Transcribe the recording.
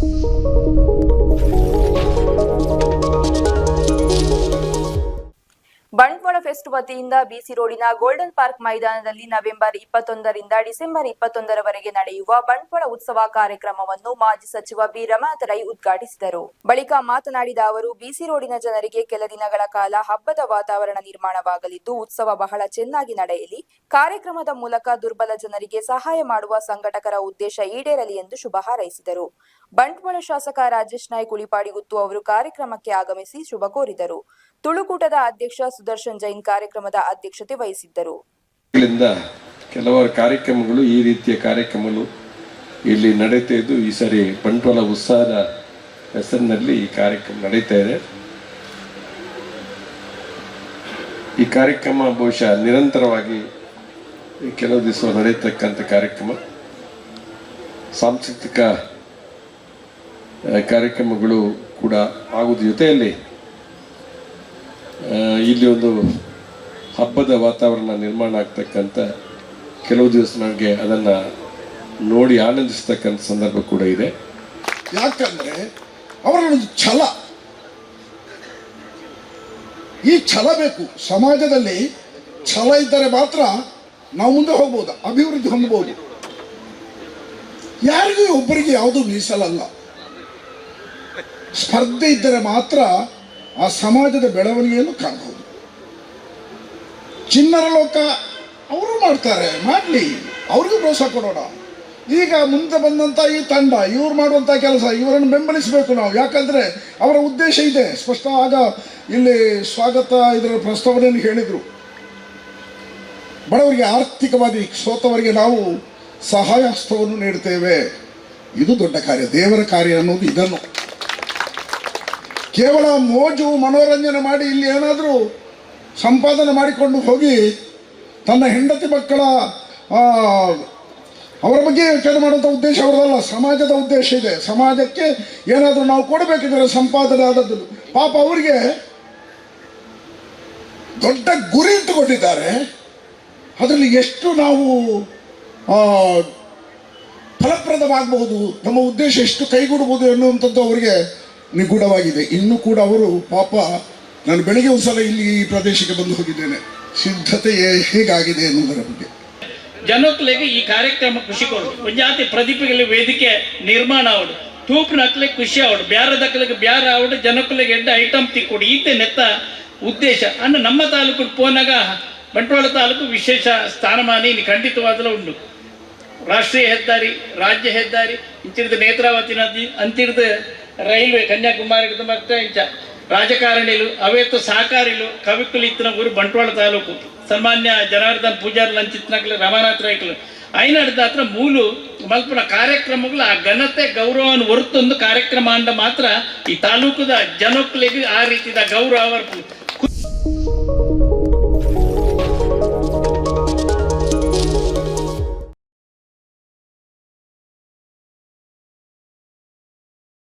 Thank you. Bantwal fest ವತಿಯಿಂದ ಬಿಸಿ ರೋಡಿನ golden park ಮೈದಾನದಲ್ಲಿ ನವೆಂಬರ್ ಇಪ್ಪತ್ತೊಂದರಿಂದ ಡಿಸೆಂಬರ್ ಇಪ್ಪತ್ತೊಂದರವರೆಗೆ ನಡೆಯುವ ಬಂಟ್ವಾಳ ಉತ್ಸವ ಕಾರ್ಯಕ್ರಮವನ್ನು ಮಾಜಿ ಸಚಿವ ಬಿ ರಮಾನಾಥ ರೈ ಉದ್ಘಾಟಿಸಿದರು. ಬಳಿಕ ಮಾತನಾಡಿದ ಅವರು ಬಿಸಿ ರೋಡಿನ ಜನರಿಗೆ ಕೆಲ ದಿನಗಳ ಕಾಲ ಹಬ್ಬದ ವಾತಾವರಣ ನಿರ್ಮಾಣವಾಗಲಿದ್ದು, ಉತ್ಸವ ಬಹಳ ಚೆನ್ನಾಗಿ ನಡೆಯಲಿ, ಕಾರ್ಯಕ್ರಮದ ಮೂಲಕ ದುರ್ಬಲ ಜನರಿಗೆ ಸಹಾಯ ಮಾಡುವ ಸಂಘಟಕರ ಉದ್ದೇಶ ಈಡೇರಲಿ ಎಂದು ಶುಭ ಹಾರೈಸಿದರು. ಬಂಟ್ವಾಳ ಶಾಸಕ ರಾಜೇಶ್ ನಾಯ್ಕ್ ಉಳಿಪಾಡಿಗುತ್ತು ಅವರು ಕಾರ್ಯಕ್ರಮಕ್ಕೆ ಆಗಮಿಸಿ ಶುಭ ಕೋರಿದರು. ತುಳುಕೂಟದ ಅಧ್ಯಕ್ಷ ಸುದರ್ಶನ್ ಜೈನ್ ಕಾರ್ಯಕ್ರಮದ ಅಧ್ಯಕ್ಷತೆ ವಹಿಸಿದ್ದರು. ಕೆಲವಾರು ಕಾರ್ಯಕ್ರಮಗಳು ಈ ರೀತಿಯ ಕಾರ್ಯಕ್ರಮಗಳು ಇಲ್ಲಿ ನಡೀತಾ ಇದ್ದು, ಈ ಸರಿ ಬಂಟ್ವಾಳ ಉತ್ಸಾಹದ ಹೆಸರಿನಲ್ಲಿ ಈ ಕಾರ್ಯಕ್ರಮ ನಡೀತಾ ಇದೆ. ಈ ಕಾರ್ಯಕ್ರಮ ಬಹುಶಃ ನಿರಂತರವಾಗಿ ಕೆಲವು ದಿವಸ ನಡೆಯತಕ್ಕಂಥ ಕಾರ್ಯಕ್ರಮ. ಸಾಂಸ್ಕೃತಿಕ ಕಾರ್ಯಕ್ರಮಗಳು ಕೂಡ ಆಗುವುದು ಜೊತೆಯಲ್ಲಿ ಇಲ್ಲಿ ಒಂದು ಹಬ್ಬದ ವಾತಾವರಣ ನಿರ್ಮಾಣ ಆಗ್ತಕ್ಕಂಥ ಕೆಲವು ದಿವಸ ನನಗೆ ಅದನ್ನು ನೋಡಿ ಆನಂದಿಸ್ತಕ್ಕಂಥ ಸಂದರ್ಭ ಕೂಡ ಇದೆ. ಯಾಕಂದ್ರೆ ಒಂದು ಛಲ. ಈ ಛಲ ಬೇಕು. ಸಮಾಜದಲ್ಲಿ ಛಲ ಇದ್ದರೆ ಮಾತ್ರ ನಾವು ಮುಂದೆ ಹೋಗ್ಬೋದು, ಅಭಿವೃದ್ಧಿ ಹೊಂದಬಹುದು ಯಾರಿಗೂ ಒಬ್ಬರಿಗೆ ಯಾವುದೂ ಮೀಸಲಲ್ಲ. ಸ್ಪರ್ಧೆ ಇದ್ದರೆ ಮಾತ್ರ ಆ ಸಮಾಜದ ಬೆಳವಣಿಗೆಯನ್ನು ಕಾಣಬಹುದು ಚಿನ್ನರ ಲೋಕ ಅವರು ಮಾಡ್ತಾರೆ, ಮಾಡಲಿ, ಅವ್ರಿಗೂ ಪ್ರೋತ್ಸಾಹ ಕೊಡೋಣ. ಈಗ ಮುಂದೆ ಬಂದಂಥ ಈ ತಂಡ, ಇವ್ರು ಮಾಡುವಂಥ ಕೆಲಸ, ಇವರನ್ನು ಬೆಂಬಲಿಸಬೇಕು ನಾವು. ಯಾಕಂದರೆ ಅವರ ಉದ್ದೇಶ ಇದೆ. ಸ್ಪಷ್ಟ ಆಗ ಇಲ್ಲಿ ಸ್ವಾಗತ ಇದರ ಪ್ರಸ್ತಾವನೆಯನ್ನು ಹೇಳಿದರು. ಬಡವರಿಗೆ ಆರ್ಥಿಕವಾಗಿ ಸೋತವರಿಗೆ ನಾವು ಸಹಾಯ ಹಸ್ತವನ್ನು ನೀಡ್ತೇವೆ ಇದು ದೊಡ್ಡ ಕಾರ್ಯ. ದೇವರ ಕಾರ್ಯ ಅನ್ನೋದು ಇದನ್ನು. ಕೇವಲ ಮೋಜು ಮನೋರಂಜನೆ ಮಾಡಿ ಇಲ್ಲಿ ಏನಾದರೂ ಸಂಪಾದನೆ ಮಾಡಿಕೊಂಡು ಹೋಗಿ ತನ್ನ ಹೆಂಡತಿ ಮಕ್ಕಳ ಅವರ ಬಗ್ಗೆ ಯೋಚನೆ ಮಾಡುವಂಥ ಉದ್ದೇಶ ಅವರದಲ್ಲ, ಸಮಾಜದ ಉದ್ದೇಶ ಇದೆ. ಸಮಾಜಕ್ಕೆ ಏನಾದರೂ ನಾವು ಕೊಡಬೇಕಿದ್ರೆ ಸಂಪಾದನೆ ಆದದ್ದು. ಪಾಪ ಅವರಿಗೆ ದೊಡ್ಡ ಗುರಿ ಇಟ್ಟುಕೊಂಡಿದ್ದಾರೆ. ಅದರಲ್ಲಿ ಎಷ್ಟು ನಾವು ಫಲಪ್ರದವಾಗಬಹುದು, ನಮ್ಮ ಉದ್ದೇಶ ಎಷ್ಟು ಕೈಗೂಡಬಹುದು ಎನ್ನುವಂಥದ್ದು ಅವರಿಗೆ ನಿಗೂಢವಾಗಿದೆ. ಇನ್ನು ಕೂಡ ಅವರು ಪಾಪ, ನಾನು ಬೆಳಿಗ್ಗೆ ಒಂದ್ಸಲ ಇಲ್ಲಿ ಈ ಪ್ರದೇಶಕ್ಕೆ ಬಂದು ಹೋಗಿದ್ದೇನೆ. ಸಿದ್ಧತೆ ಹೇಗಾಗಿದೆ ಎನ್ನುವುದರ ಬಗ್ಗೆ. ಜನಕ್ಲೆಗೆ ಈ ಕಾರ್ಯಕ್ರಮ ಖುಷಿ ಕೊಡು ಪಂಜಾತಿ ಪ್ರದೀಪಗಳ ವೇದಿಕೆ ನಿರ್ಮಾಣ ಅವಳು ತೂಪು ನಕ್ಲಿಗೆ ಖುಷಿ ಅವಳು ಬ್ಯಾರ ಬ್ಯಾರ ಅವಳು ಜನಕ್ಕಲಿಗೆ ಎಡ್ಡ ಐಟಮ್ ತಿಕ್ಕೊಡು. ಈತೆ ನೆತ್ತ ಉದ್ದೇಶ. ಅನ್ನ ನಮ್ಮ ತಾಲೂಕು ಪೋನಾಗ, ಬಂಟ್ವಾಳ ತಾಲೂಕು ವಿಶೇಷ ಸ್ಥಾನಮಾನ ಇನ್ನು ಖಂಡಿತವಾದಲೂ ಉಂಟು. ರಾಷ್ಟ್ರೀಯ ಹೆದ್ದಾರಿ, ರಾಜ್ಯ ಹೆದ್ದಾರಿ, ಇಂತಿರ್ದ ನೇತ್ರಾವತಿ ನದಿ ಅಂತಿಡ್ದು ರೈಲ್ವೆ, ಕನ್ಯಾಕುಮಾರಿ, ಮತ್ತೆ ಇಂಚ. ರಾಜಕಾರಣಿಲು, ಅವೇತು ಸಹಕಾರಿಲು ಕವಿಕುಲು ಇತ್ತಿನ ಊರು ಬಂಟ್ವಾಳ ತಾಲೂಕು. ಸನ್ಮಾನ್ಯ ಜನಾರ್ದನ್ ಪೂಜಾರ್ ಲಂಚಿತ್ನಕ್ಲೆ ರಮಾನಾಥ್ ರೈಕಲು. ಐನಡ್ದ ಹತ್ರ ಮೂಲು, ಮಲ್ಪನ ಕಾರ್ಯಕ್ರಮಗಳು, ಆ ಘನತೆ ಗೌರವವನ್ನು ಹೊರತೊಂದು ಕಾರ್ಯಕ್ರಮ ಅಂದ ಮಾತ್ರ ಈ ತಾಲೂಕದ ಜನಕ್ಕಲಿಗೆ ಆ ರೀತಿದ ಗೌರವ